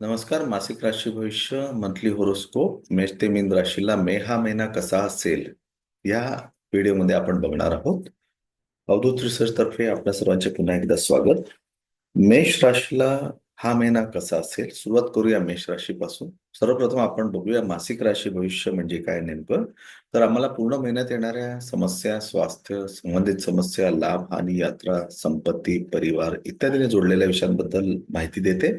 नमस्कार मासिक राशी भविष्य मंथली होरोस्कोप मेष ते मीन राशीला मे हा महिना कसा असेल या व्हिडिओमध्ये आपण बघणार आहोत. अवधूत रिसर्च तर्फे आपल्या सर्वांचे पुन्हा एकदा स्वागत. मेष राशीला हा महिना कसा असेल सुरुवात करूया मेष राशीपासून. सर्वप्रथम आपण बघूया मासिक राशी भविष्य म्हणजे काय नेमकं. तर आम्हाला पूर्ण महिन्यात येणाऱ्या समस्या स्वास्थ्य संबंधित समस्या लाभ हानी यात्रा संपत्ती परिवार इत्यादीने जोडलेल्या विषयांबद्दल माहिती देते.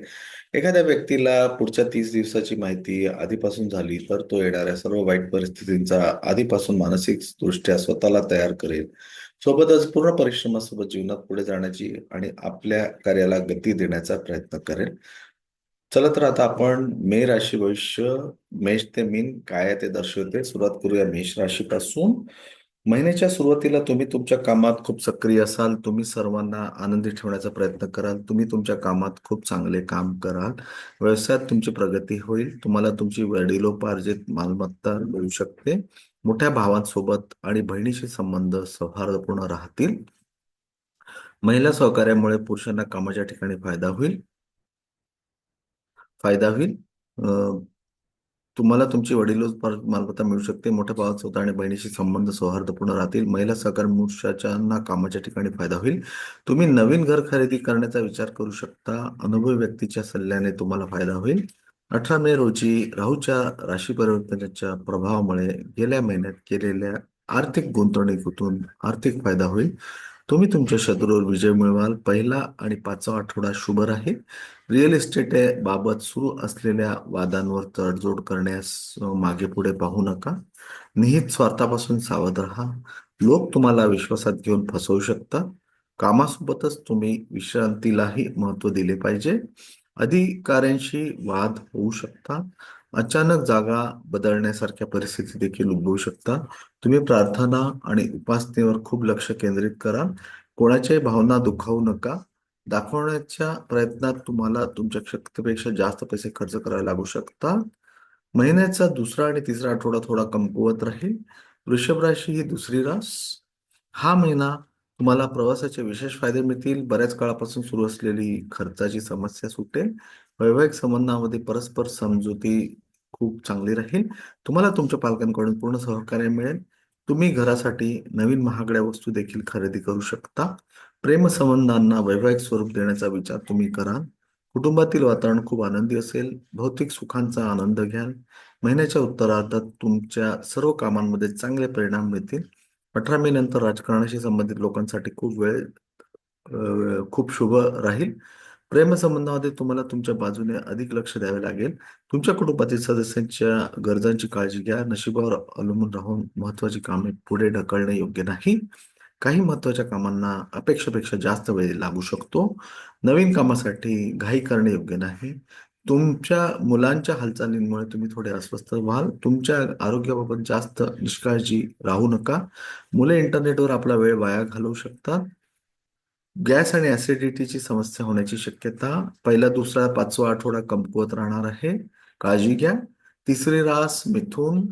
एखाद्या व्यक्तीला पुढच्या तीस दिवसाची माहिती आधीपासून झाली तर तो येणाऱ्या सर्व वाईट परिस्थितींचा आधीपासून मानसिक दृष्ट्या स्वतःला तयार करेल. सोबतच पूर्ण परिश्रमासोबत जीवनात पुढे जाण्याची आणि आपल्या कार्याला गती देण्याचा प्रयत्न करेल. चला तर आता आपण मे राशी भविष्य मेष ते मीन काय ते दर्शवते. सुरुवात करूया मेष राशीपासून. महिन्याच्या सुरुवातीला तुम्ही तुमच्या कामात खूप सक्रिय असाल तुम्ही सर्वांना आनंदी ठेवण्याचा प्रयत्न कराल तुम्ही तुमच्या कामात खूप चांगले काम कराल व्यवसायात तुमची प्रगती होईल तुम्हाला तुमची वडिलोपार्जित मालमत्ता मिळू शकते मोठ्या भावांसोबत आणि बहिणीशी संबंध सौहार्दपूर्ण राहतील. महिला सहकार्यामुळे पुरुषांना कामाच्या ठिकाणी फायदा होईल. फायदा होईल. तुम्हाला तुमची वडील मालमत्ता मिळू शकते मोठ्या भावासोबत आणि बहिणीशी संबंध सौहार्दपूर्ण राहतील. महिला सहकार मनुष्याच्या कामाच्या ठिकाणी फायदा होईल. तुम्ही नवीन घर खरेदी करण्याचा विचार करू शकता. अनुभवी व्यक्तीच्या सल्ल्याने तुम्हाला फायदा होईल. अठरा मे रोजी राहूच्या राशी परिवर्तनाच्या प्रभावामुळे गेल्या महिन्यात केलेल्या आर्थिक गुंतवणुकीतून आर्थिक फायदा होईल. तुम्ही तुमच्या शत्रूवर विजय मिळवाल. पहिला आणि पाचवा आठवडा शुभ राहील. रिअल इस्टेट बाबत सुरू असलेल्या वादांवर तडजोड करण्यास मागे पुढे पाहू नका. निहित स्वार्थापासून सावध राहा. लोक तुम्हाला विश्वासात घेऊन फसवू शकतात. कामासोबतच तुम्ही विश्रांतीलाही महत्त्व दिले पाहिजे. अधिकाऱ्यांशी वाद होऊ शकतात. अचानक जागा बदलण्यासारख्या परिस्थिती देखील उद्भवू शकतात तुम्ही प्रार्थना आणि उपासनेवर खूप लक्ष केंद्रित करा. कोणाच्याही भावना दुखावू नका. दाखवण्याच्या प्रयत्नात तुम्हाला तुमच्या शक्तीपेक्षा जास्त पैसे खर्च करावे लागू शकतात महिन्याचा दुसरा आणि तिसरा आठवडा थोडा कमकुवत राहील. वृषभ राशी ही दुसरी रास. हा महिना तुम्हाला प्रवासाचे विशेष फायदे मिळतील. बऱ्याच काळापासून सुरू असलेली खर्चाची समस्या सुटेल. वैवाहिक संबंधामध्ये परस्पर समजुती खूप चांगली राहील. तुम्हाला तुमच्या पालकांकडून पूर्ण सहकार्य मिळेल. तुम्ही घरासाठी नवीन महागड्या वस्तू देखील खरेदी करू शकता. प्रेमसंबंधांना वैवाहिक स्वरूप देण्याचा विचार तुम्ही कराल कुटुंबातील वातावरण खूप आनंदी असेल. भौतिक सुखांचा आनंद घ्याल. महिन्याच्या उत्तरार्धात तुमच्या सर्व कामांमध्ये चांगले परिणाम मिळतील. अठरा मे नंतर राजकारणाशी संबंधित लोकांसाठी खूप वेळ खूप शुभ राहील. प्रेमसंबंधामध्ये तुम्हाला तुमच्या बाजूने अधिक लक्ष द्यावे लागेल. तुमच्या कुटुंबातील सदस्यांच्या गरजांची काळजी घ्या. नशिबावर अवलंबून राहून महत्वाची कामे पुढे ढकलणे योग्य नाही. काही महत्त्वाच्या कामांना अपेक्षेपेक्षा जास्त वेळ लागू शकतो. नवीन कामासाठी घाई करणे योग्य नाही. तुमच्या मुलांच्या हालचालींमुळे तुम्ही थोडे अस्वस्थ व्हाल. तुमच्या आरोग्याबाबत जास्त निष्काळजी राहू नका. मुले इंटरनेटवर आपला वेळ वाया घालवू शकतात. गॅस आणि ऍसिडिटीची समस्या होण्याची शक्यता पहिला दुसरा पाचवा आठवडा कमकुवत राहणार आहे. काळजी घ्या. तिसरी रास मिथून.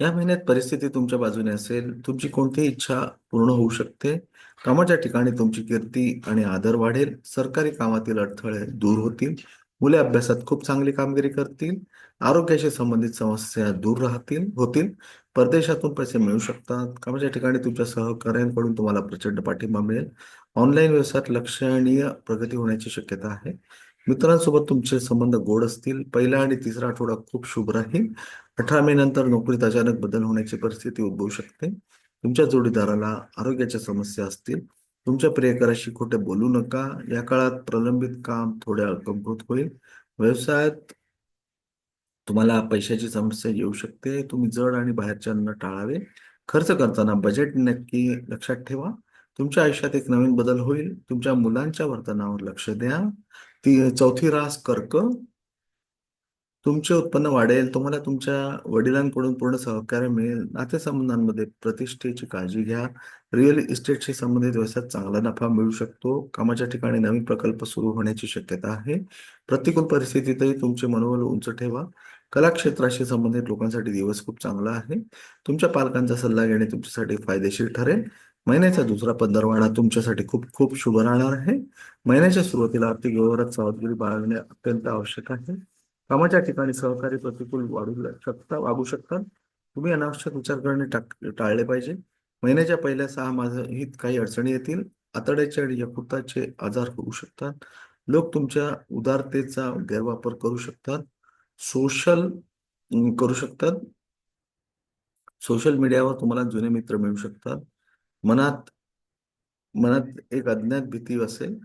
या महिन्यात परिस्थिती तुमच्या बाजूने असेल. तुमची कोणतीही इच्छा पूर्ण होऊ शकते. कामाच्या ठिकाणी तुमची कीर्ती आणि आदर वाढेल. सरकारी कामातील अडथळे दूर होतील. मुले अभ्यासात खूप चांगली कामगिरी करतील आरोग्याशी संबंधित समस्या दूर राहतील होतील. परदेशातून पैसे मिळू शकतात. कामाच्या ठिकाणी तुमच्या सहकार्यांकडून तुम्हाला प्रचंड पाठिंबा मिळेल. ऑनलाईन व्यवसायात लक्षणीय प्रगती होण्याची शक्यता आहे. मित्रांसोबत तुमचे संबंध गोड असतील. पहिला आणि तिसरा आठवडा खूप शुभ राहील. अठरा मे नंतर नोकरीत अचानक बदल होण्याची परिस्थिती उद्भवू शकते. तुमच्या जोडीदाराला आरोग्याच्या समस्या असतील. तुमच्या प्रियकराशी खोटे बोलू नका. या काळात प्रलंबित काम थोड्या कमकुवत होईल. व्यवसायात तुम्हाला पैशाची समस्या येऊ शकते. तुम्ही जड आणि बाहेरच्या अन्न टाळावे. खर्च करताना बजेट नक्की लक्षात ठेवा. तुमच्या आयुष्यात एक नवीन बदल होईल. तुमच्या मुलांच्या वर्तनावर लक्ष द्या. ती चौथी रास कर्क तुमचे उत्पन्न वाढेल तुम्हाला तुमच्या वडिलांकडून पूर्ण सहकार्य मिळेल. नातेसंबंधांमध्ये प्रतिष्ठेची काळजी घ्या. रिअल इस्टेटशी संबंधित व्यवसायात चांगला नफा मिळू शकतो. कामाच्या ठिकाणी नवीन प्रकल्प सुरू होण्याची शक्यता आहे. प्रतिकूल परिस्थितीतही तुमचे मनोबल उंच ठेवा. कला क्षेत्राशी संबंधित लोकांसाठी दिवस खूप चांगला आहे. तुमच्या पालकांचा सल्ला घेणे तुमच्यासाठी फायदेशीर ठरेल. महिन्याचा दुसरा पंधरवाडा तुमच्यासाठी खूप खूप शुभ राहणार आहे. महिन्याच्या सुरुवातीला आर्थिक व्यवहारात सावधगिरी बाळगणे अत्यंत आवश्यक आहे. कामाच्या ठिकाणी सहकारी प्रतिकूल वाढू शकता वागू शकतात. तुम्ही अनावश्यक विचार करणे टाळले पाहिजे. महिन्याच्या पहिल्या सहा माहीत काही अडचणी येतील. आतड्याचे आणि यकृताचे आजार होऊ शकतात. लोक तुमच्या उदारतेचा गैरवापर करू शकतात. सोशल करू शकतात. सोशल मीडियावर तुम्हाला जुने मित्र मिळू शकतात. मनात मनात एक अज्ञात भीती असेल.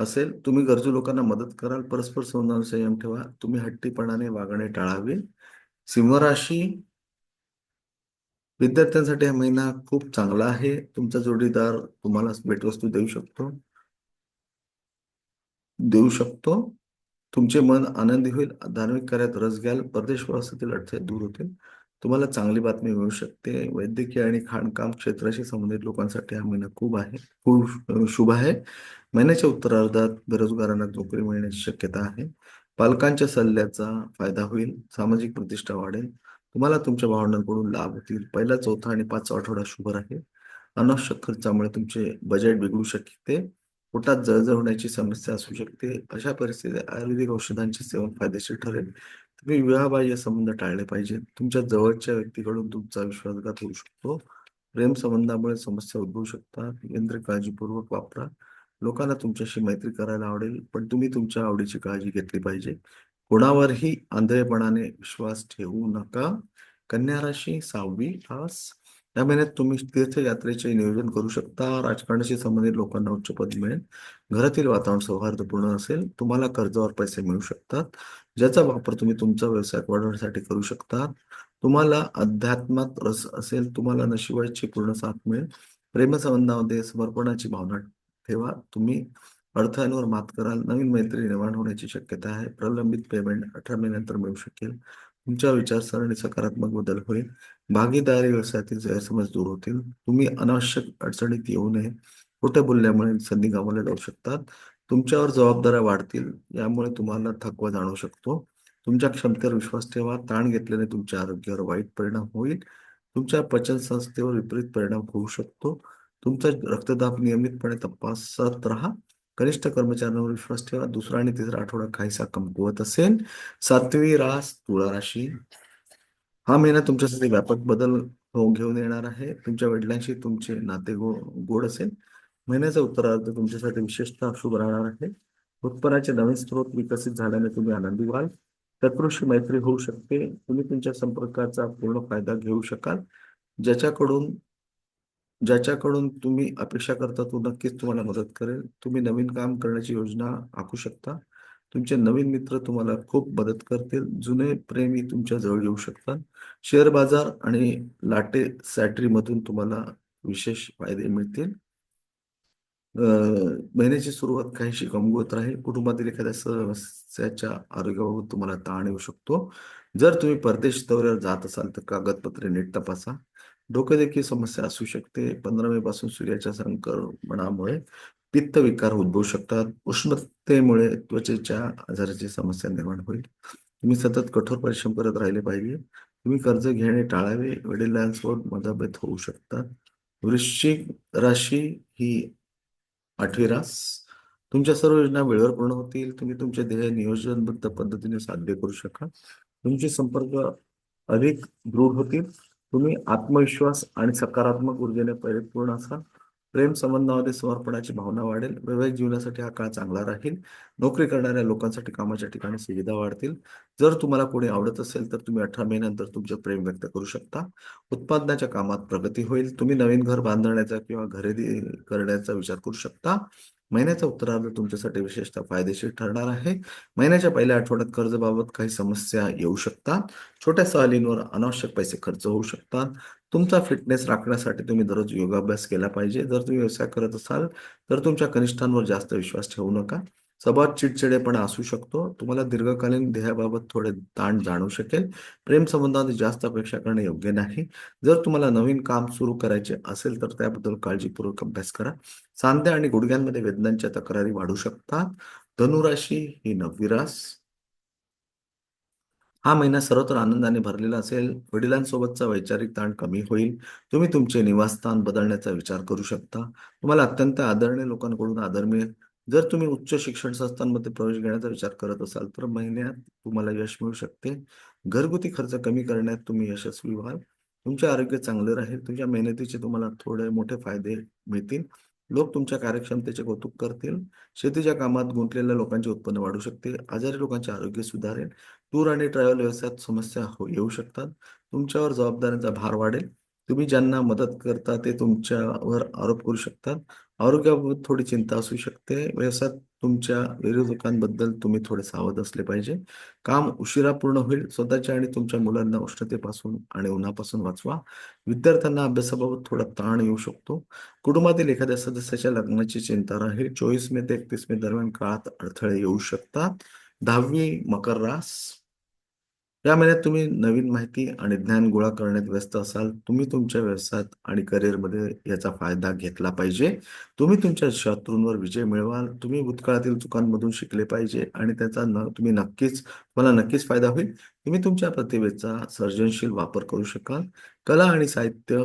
असेल तुम्ही गरजू लोकांना मदत कराल परस्पर संबंधावर संयम ठेवा तुम्ही हट्टीपणाने वागणे टाळावे. सिंहराशी विद्यार्थ्यांसाठी हा महिना खूप चांगला आहे. तुमचा जोडीदार तुम्हाला भेटवस्तू देऊ शकतो. देऊ शकतो. तुमचे मन आनंदी होईल धार्मिक कार्यात रस घ्याल परदेश प्रवासातील अडथळे दूर होतील. तुम्हाला चांगली बातमी मिळू शकते. वैद्यकीय आणि खाणकाम क्षेत्राशी संबंधित लोकांसाठी हा महिना खूप आहे खूप शुभ आहे. महिन्याच्या उत्तरार्धात बेरोजगारांना नोकरी मिळण्याची शक्यता आहे. पालकांच्या सल्ल्याचा फायदा होईल. सामाजिक प्रतिष्ठा वाढेल. तुम्हाला तुमच्या भावंडांकडून लाभ होतील. पहिला चौथा आणि पाचवा आठवडा शुभ आहे अनावश्यक खर्चामुळे तुमचे बजेट बिघडू शकते. पोटात जळजळ होण्याची समस्या असू शकते. अशा परिस्थितीत आयुर्वेदिक औषधांचे सेवन फायदेशीर ठरेल. तुम्ही विवाहबाह्य संबंध टाळले पाहिजे तुमच्या जवळच्या व्यक्तीकडून तुमचा विश्वासघात होऊ शकतो. प्रेम संबंधामुळे समस्या उद्भवू शकतात. यंत्र काळजीपूर्वक वापरा. लोकांना तुमच्याशी मैत्री करायला आवडेल पण तुम्ही तुमच्या आवडीची काळजी घेतली पाहिजे. कोणावरही आंधळेपणाने विश्वास ठेवू नका. कन्या राशी सहावी तास. या महिन्यात तुम्ही तीर्थयात्रेचे नियोजन करू शकता. राजकारणाशी संबंधित लोकांना उच्च पद मिळेल. घरातील वातावरण सौहार्दपूर्ण असेल. तुम्हाला कर्जावर पैसे मिळू शकतात. ज्याचा वापर तुम्ही तुमचा व्यवसाय वाढवण्यासाठी करू शकता. तुम्हाला अध्यात्मात रस असेल. तुम्हाला नशिबाची पूर्ण साथ मिळेल. प्रेमसंबंधामध्ये समर्पणाची भावना ठेवा. तुम्ही अडथळ्यांवर मात कराल. नवीन मैत्री निर्माण होण्याची शक्यता आहे. प्रलंबित पेमेंट अठरा महिन्यानंतर मिळू शकेल. तुमच्या विचारसरणी सकारात्मक बदल होईल. भागीदारी व्यवसायातील गैरसमज दूर होतील. तुम्ही अनावश्यक अडचणीत येऊ नये. खोट्या बोलल्यामुळे संधी गमावल्या जाऊ शकतात. तुमच्यावर जबाबदाऱ्या वाढतील. यामुळे तुम्हाला थकवा जाणवू शकतो. तुमच्या क्षमतेवर विश्वास ठेवा. ताण घेतल्याने तुमच्या आरोग्यावर वाईट परिणाम होईल. तुमच्या पचन संस्थेवर विपरीत परिणाम होऊ शकतो. तुमचा रक्तदाब नियमितपणे तपासत राहा. कनिष्ठ कर्मचाऱ्यांवर विश्वास ठेवा. दुसरा आणि तिसरा आठवडा काहीसा कमकुवत असेल. सातवी रास तुळा राशी. हा महिना तुमच्यासाठी व्यापक बदल होऊन घेऊन येणार आहे. तुमच्या वडिलांशी तुमचे नाते गो गोड असेल. महिन्याचा उत्तरार्ध तुमच्यासाठी विशेषतः शुभ राहणार आहे. उत्पन्नाचे नवीन स्रोत विकसित झाल्याने तुम्ही आनंदी व्हाल. शत्रूशी मैत्री होऊ शकते. तुम्ही तुमच्या संपर्काचा पूर्ण फायदा घेऊ शकाल. ज्याच्याकडून ज्याच्याकडून तुम्ही अपेक्षा करता तो नक्कीच तुम्हाला मदत करेल. तुम्ही नवीन काम करण्याची योजना आखू शकता. तुमचे नवीन मित्र तुम्हाला खूप मदत करतील. जुने प्रेमी तुमच्या जवळ येऊ शकतात. शेअर बाजार आणि लाटे सॅटरी मधून तुम्हाला विशेष फायदे मिळतील. महिन्याची सुरुवात काहीशी कमकुवत राहील. कुटुंबातील एखाद्या सदस्याच्या आरोग्याबाबत तुम्हाला ताण येऊ शकतो. जर तुम्ही परदेश दौऱ्यावर जात असाल तर कागदपत्रे नीट तपासा. डोकेदेखील समस्या असू शकते. पंधरा मे पासून सूर्याच्या संक्रमणामुळे पित्त विकार उद्भवू शकतात. उष्णतेमुळे त्वचेच्या आजाराची समस्या निर्माण होईल. तुम्ही सतत कठोर परिश्रम करत राहिले पाहिजे. तुम्ही कर्ज घेणे टाळावे. वडिलांसोबत मतभेद होऊ शकतात वृश्चिक राशी ही आठवी रास. तुमच्या सर्व योजना वेळेवर पूर्ण होतील. तुम्ही तुमचे ध्येय नियोजनबद्ध पद्धतीने साध्य करू शकाल. तुमचे संपर्क अधिक दृढ होतील. तुम्ही आत्मविश्वास आणि सकारात्मक ऊर्जेने परिपूर्ण असाल. प्रेम संबंधामध्ये समर्पणाची भावना वाढेल. वैवाहिक जीवनासाठी हा काळ चांगला राहील. नोकरी करणाऱ्या लोकांसाठी कामाच्या ठिकाणी सुविधा वाढतील. जर तुम्हाला कोणी आवडत असेल तर तुम्ही अठरा महिन्यानंतर तुमचे प्रेम व्यक्त करू शकता. उत्पादनाच्या कामात प्रगती होईल. तुम्ही नवीन घर बांधण्याचा किंवा खरेदी करण्याचा विचार करू शकता. महिन्याचा उत्तरार्ध तुमच्यासाठी विशेषतः फायदेशीर ठरणार आहे. महिन्याच्या पहिल्या आठवड्यात कर्जबाबत काही समस्या येऊ शकतात. छोट्या सहलींवर अनावश्यक पैसे खर्च होऊ शकतात. तुमचा फिटनेस राखण्यासाठी तुम्ही दररोज योगाभ्यास केला पाहिजे. जर तुम्ही व्यवसाय करत असाल तर तुमच्या कनिष्ठांवर जास्त विश्वास ठेवू नका. स्वभावात चिडचिडेपणा असू शकतो. तुम्हाला दीर्घकालीन ध्येयाबाबत थोडे ताण जाणू शकेल. प्रेम संबंधात जास्त अपेक्षा करणे योग्य नाही. जर तुम्हाला नवीन काम सुरू करायचे असेल तर त्याबद्दल काळजीपूर्वक अभ्यास करा. सांध्या आणि गुडघ्यांमध्ये वेदनांच्या तक्रारी वाढू शकतात. धनुराशी ही नववी रास. हा महिना सर्वत्र आनंदाने भरलेला असेल. वडिलांसोबतचा वैचारिक ताण कमी होईल. तुम्ही तुमचे निवासस्थान बदलण्याचा विचार करू शकता. तुम्हाला अत्यंत आदरणीय लोकांकडून आदर मिळेल. जर तुम्ही उच्च शिक्षण संस्थांमध्ये प्रवेश घेण्याचा विचार करत असाल तर महिन्यात तुम्हाला यश मिळू शकते. घरगुती खर्च कमी करण्यात तुम्ही यशस्वी व्हाल. तुमचे आरोग्य चांगले राहील. तुमच्या मेहनतीचे तुम्हाला थोडे मोठे फायदे मिळतील. लोक तुमच्या कार्यक्षमतेचे कौतुक करतील. शेतीच्या कामात गुंतलेल्या लोकांचे उत्पन्न वाढू शकते. आजारी लोकांचे आरोग्य सुधारेल. टूर आणि ट्रॅव्हल व्यवसायात समस्या हो येऊ शकतात. तुमच्यावर जबाबदाऱ्यांचा भार वाढेल. तुम्ही ज्यांना मदत करता ते तुमच्यावर आरोप करू शकतात. आरोग्याबाबत थोडी चिंता असू शकते. व्यवसायात तुमच्या विरोधकांबद्दल तुम्ही थोडे सावध असले पाहिजे. काम उशिरा पूर्ण होईल. स्वतःच्या आणि तुमच्या मुलांना उष्णतेपासून आणि उन्हापासून वाचवा. विद्यार्थ्यांना अभ्यासाबाबत थोडा ताण येऊ शकतो. कुटुंबातील एखाद्या सदस्याच्या लग्नाची चिंता राहील. चोवीस मे ते एकतीस मे दरम्यान काळात अडथळे येऊ शकतात. दहावी मकर रास या महिन्यात तुम्ही नवीन माहिती आणि ज्ञान गोळा करण्यात व्यस्त असाल तुम्ही तुमच्या व्यवसायात आणि करिअरमध्ये याचा फायदा घेतला पाहिजे. तुम्ही तुमच्या शत्रूंवर विजय मिळवाल तुम्ही भूतकाळातील चुकांमधून शिकले पाहिजे आणि त्याचा न तुम्ही नक्कीच तुम्हाला नक्कीच फायदा होईल. तुम्ही तुमच्या प्रतिभेचा सर्जनशील वापर करू शकाल. कला आणि साहित्य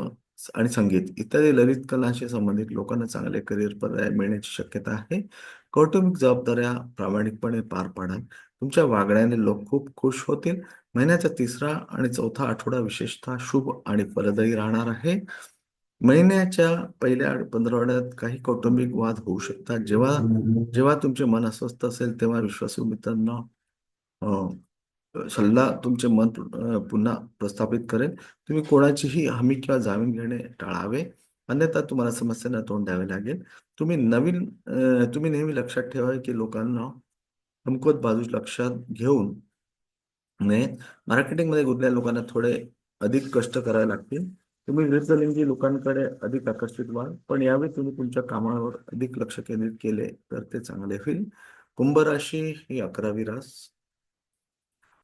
आणि संगीत. इत्यादी ललित कलांशी संबंधित लोकांना चांगले करिअर पर्याय मिळण्याची शक्यता आहे. कौटुंबिक जबाबदाऱ्या प्रामाणिकपणे पार पाडाल. तुमच्या वागण्याने लोक खूप खुश होतील. महिन्याचा तिसरा आणि चौथा आठवडा विशेषतः शुभ आणि फलदायी राहणार आहे. महिन्याच्या पहिल्या पंधरवड्यात काही कौटुंबिक वाद होऊ शकतात. जेव्हा जेव्हा तुमचे मन अस्वस्थ असेल तेव्हा विश्वासू मित्रांना सल्ला तुमचे मन पुन्हा प्रस्थापित करेल तुम्ही कोणाचीही हमी किंवा जामीन घेणे टाळावे. अन्यथा तुम्हाला समस्यांना तोंड द्यावे लागेल. तुम्ही नवीन तुम्ही नेहमी लक्षात ठेवावे की लोकांना कमकुवत बाजू लक्षात घेऊन नये मार्केटिंगमध्ये गुंतलेल्या लोकांना थोडे अधिक कष्ट करावे लागतील. तुम्ही विरुद्ध लोकांकडे अधिक आकर्षित व्हाल. पण यावेळी तुम्ही तुमच्या कामावर अधिक लक्ष केंद्रित केले तर ते चांगले होईल. कुंभ राशी ही अकरावी रास.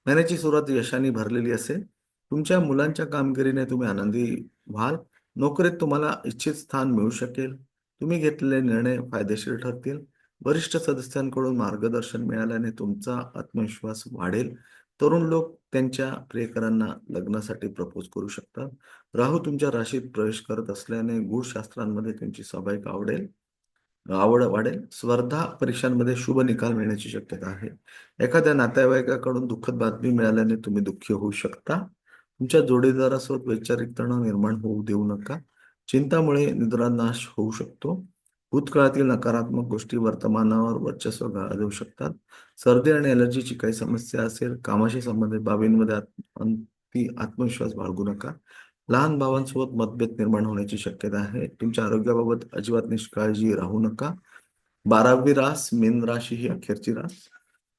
महिन्याची सुरुवात यशाने भरलेली असेल. तुमच्या मुलांच्या कामगिरीने तुम्ही आनंदी व्हाल. नोकरीत तुम्हाला इच्छित स्थान मिळू शकेल. तुम्ही घेतलेले निर्णय फायदेशीर ठरतील. वरिष्ठ सदस्यांकडून मार्गदर्शन मिळाल्याने तुमचा आत्मविश्वास वाढेल. तरुण लोक त्यांच्या प्रियकरांना लग्नासाठी प्रपोज करू शकतात. राहू तुमच्या राशीत प्रवेश करत असल्याने गूढशास्त्रांमध्ये तुमची स्वाभाविक आवडेल आवड वाढेल. स्पर्धा परीक्षांमध्ये शुभ निकाल मिळण्याची शक्यता आहे. एखाद्या नातेवाईकाकडून दुःखद बातमी मिळाल्याने तुम्ही दुःखी होऊ शकता. तुमच्या जोडीदारासोबत वैचारिक तणाव निर्माण होऊ देऊ नका. चिंतामुळे निद्रानाश होऊ शकतो. भूतकाळातील नकारात्मक गोष्टी वर्तमानावर वर्चस्व गाजवू शकतात. सर्दी आणि एलर्जीची काही समस्या असेल कामाशी संबंधित बाबींमध्ये आत्म आत्मविश्वास बाळगू नका. लहान भावांसोबत मतभेद निर्माण होण्याची शक्यता आहे. तुमच्या आरोग्याबाबत अजिबात निष्काळजी राहू नका. बारावी रास मीन राशी ही अखेरची रास.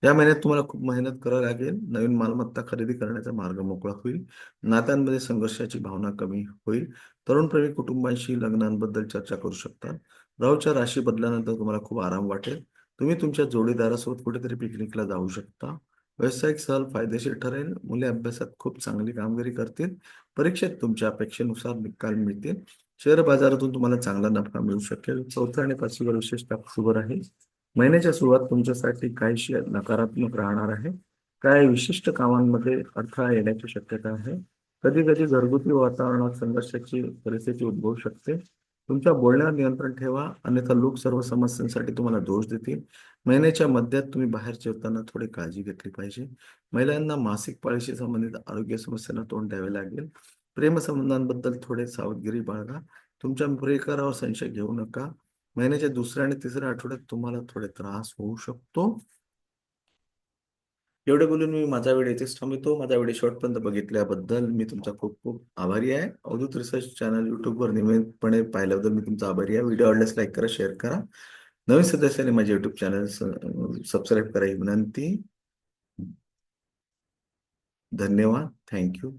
या महिन्यात तुम्हाला खूप मेहनत करावी लागेल. नवीन मालमत्ता खरेदी करण्याचा मार्ग मोकळा होईल. नात्यांमध्ये संघर्षाची भावना कमी होईल. तरुण प्रेमी कुटुंबांशी लग्नांबद्दल चर्चा करू शकतात राहूच्या राशी बदल्यानंतर तुम्हाला खूप आराम वाटेल. तुम्ही तुमच्या जोडीदारासोबत कुठेतरी पिकनिकला जाऊ शकता. व्यावसायिक सहल फायदेशीर ठरेल. मुले अभ्यासात खूप चांगली कामगिरी करतील. परीक्षेत तुमच्या अपेक्षेनुसार निकाल मिळतील. शेअर बाजारातून तुम्हाला चांगला नफा मिळू शकेल. चौथा आणि पाचवीवर विशेषतः शुभ आहे महिन्याच्या सुरुवात तुमच्यासाठी काहीशी नकारात्मक राहणार आहे. काही विशिष्ट कामांमध्ये अडथळा येण्याची शक्यता आहे? कधी कधी घरगुती वातावरणात संघर्षाची परिस्थिती उद्भवू शकते. तुमच्या बोलण्यावर नियंत्रण ठेवा अन्यथा लोक सर्व समस्यांसाठी तुम्हाला दोष देतील. महिन्याच्या मध्यात तुम्ही बाहेर जेवताना थोडी काळजी घेतली पाहिजे. महिलांना मासिक पाळीशी संबंधित आरोग्य समस्यांना तोंड द्यावे लागेल. प्रेमसंबंधांबद्दल थोडे सावधगिरी बाळगा. तुमच्या प्रेकारावर संशय घेऊ नका. महिन्याच्या दुसऱ्या आणि तिसऱ्या आठवड्यात तुम्हाला थोडे त्रास होऊ शकतो. एवढे बोलून मी माझा वेळ येथेच थांबतो माझा वेळ शेवटपर्यंत बघितल्याबद्दल मी तुमचा खूप खूप आभारी आहे. अवधूत रिसर्च चॅनल युट्यूबवर नियमितपणे पाहिल्याबद्दल मी तुमचा आभारी आहे. व्हिडिओ आवडल्यास लाईक करा शेअर करा. नवीन सदस्याने माझे युट्यूब चॅनल सबस्क्राईब करा ही विनंती. धन्यवाद. थँक्यू